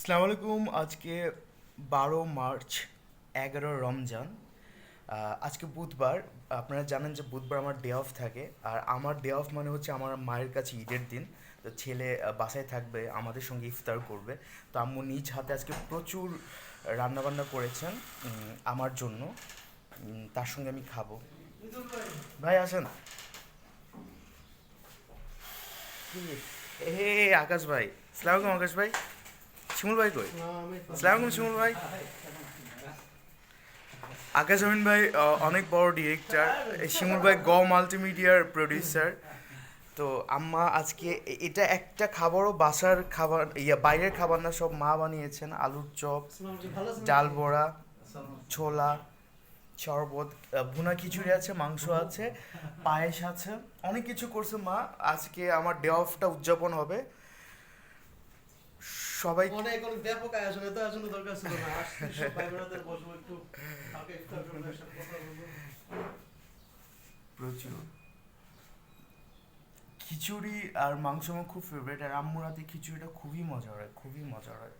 আসসালামু আলাইকুম, আজকে বারো মার্চ, এগারো রমজান। আজকে বুধবার, আপনারা জানেন যে বুধবার আমার ডে অফ থাকে, আর আমার ডে অফ মানে হচ্ছে আমার মায়ের কাছে ঈদের দিন। তো ছেলে বাসায় থাকবে, আমাদের সঙ্গে ইফতার করবে। তো আম্মু নিজ হাতে আজকে প্রচুর রান্নাবান্না করেছেন আমার জন্য। তার সঙ্গে আমি খাব। ভাই, আসেন। হে আকাশ ভাই সালাম আলাইকুম আকাশ ভাই। শিমুল ভাই কই? সালাম আলাইকুম শিমুল ভাই। আকাশ আমিন ভাই অনেক বড় ডিরেক্টর শিমুল ভাই গ মাল্টিমিডিয়ার প্রডিউসার তো আম্মা আজকে এটা একটা খাবারও বাসার খাবার ইয়া বাইরের খাবার না সব মা বানিয়েছেন আলুর চপ ডাল বড়া ছোলা শরবত ভুনা খিচুড়ি আছে মাংস আছে পায়েস আছে অনেক কিছু করছে মা। আজকে আমার ডে অফটা উদযাপন হবে। সবাই অনেক অনেক ব্যাপক আয়োজন এত আয়োজন দরকার ছিল না। আসছি সব বসবো একটু। কালকে ইফতার করব একসাথে কথা বলব। প্রচুর। খিচুড়ি আর মাংস আমার খুব ফেভারিট আর আম্মুর হাতে খিচুড়িটা খুবই মজা হয় খুবই মজা হয়।